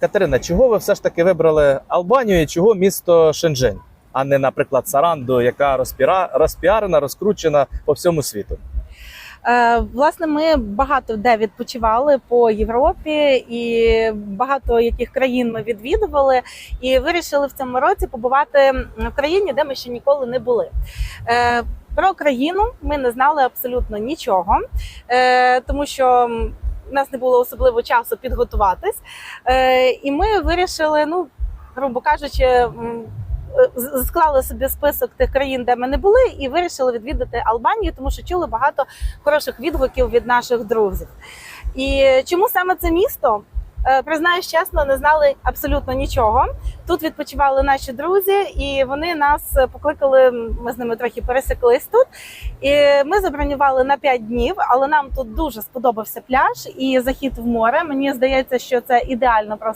Катерина, чого ви все ж таки вибрали Албанію і чого місто Шенжень, а не, наприклад, Саранду, яка розпіра... розпіарена, розкручена по всьому світу? Е, Власне, ми багато де відпочивали по Європі, і багато яких країн ми відвідували, і вирішили в цьому році побувати в країні, де ми ще ніколи не були. Е, Про країну ми не знали абсолютно нічого, е, тому що у нас не було особливо часу підготуватись. Е, І ми вирішили, ну грубо кажучи. Склали собі список тих країн, де ми не були, і вирішили відвідати Албанію, тому що чули багато хороших відгуків від наших друзів. І чому саме це місто? Е, Признаюсь чесно, не знали абсолютно нічого. Тут відпочивали наші друзі, і вони нас покликали. Ми з ними трохи пересеклись тут. І ми забронювали на 5 днів, але нам тут дуже сподобався пляж і захід в море. Мені здається, що це ідеально просто